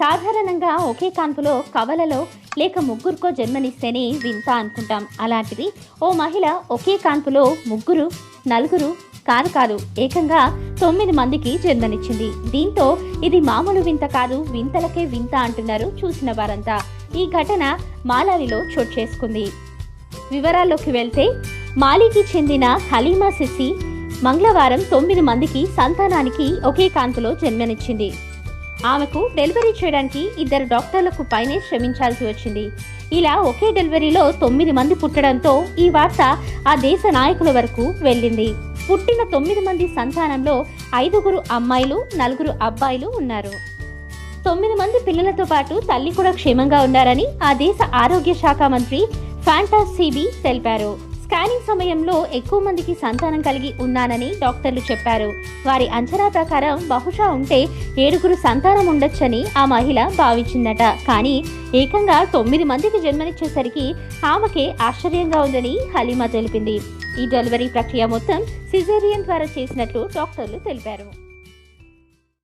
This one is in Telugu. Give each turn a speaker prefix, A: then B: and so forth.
A: సాధారణంగా ఒకే కాన్పులో కవలలో లేక ముగ్గురుకో జన్మనిస్తేనే వింత అనుకుంటాం. అలాంటిది ఓ మహిళ ఒకే కాన్పులో ముగ్గురు నలుగురు కాదు కాదు ఏకంగా తొమ్మిది మందికి జన్మనిచ్చింది. దీంతో ఇది మామూలు వింత కాదు వింతలకే వింత అంటున్నారు చూసిన వారంతా. ఈ ఘటన మాలాలిలో చోటు చేసుకుంది. వివరాల్లోకి వెళ్తే మాలికి చెందిన హలీమా సిసి మంగళవారం తొమ్మిది మందికి సంతానానికి ఒకే కాంతిలో జన్మనిచ్చింది. ఆమెకు డెలివరీ చేయడానికి ఇద్దరు డాక్టర్లకు పైనే శ్రమించాల్సి వచ్చింది. ఇలా ఒకే డెలివరీలో తొమ్మిది మంది పుట్టడంతో ఈ వార్త ఆ దేశ నాయకుల వరకు వెళ్ళింది. పుట్టిన తొమ్మిది మంది సంతానంలో ఐదుగురు అమ్మాయిలు నలుగురు అబ్బాయిలు ఉన్నారు. తొమ్మిది మంది పిల్లలతో పాటు తల్లి కూడా క్షేమంగా ఉన్నారని ఆ దేశ ఆరోగ్య శాఖ మంత్రి ఫ్యాంటాస్ తెలిపారు. స్కానింగ్ సమయంలో ఎక్కువ మందికి సంతానం కలిగి ఉన్నానని డాక్టర్లు చెప్పారు. వారి అంచనా ప్రకారం బహుశా ఉంటే ఏడుగురు సంతానం ఉండొచ్చని ఆ మహిళ భావించిందట. కానీ ఏకంగా తొమ్మిది మందికి జన్మనిచ్చేసరికి ఆమెకే ఆశ్చర్యంగా ఉందని హలీమా తెలిపింది. ఈ డెలివరీ ప్రక్రియ మొత్తం సిజేరియన్ ద్వారా చేసినట్లు డాక్టర్లు తెలిపారు.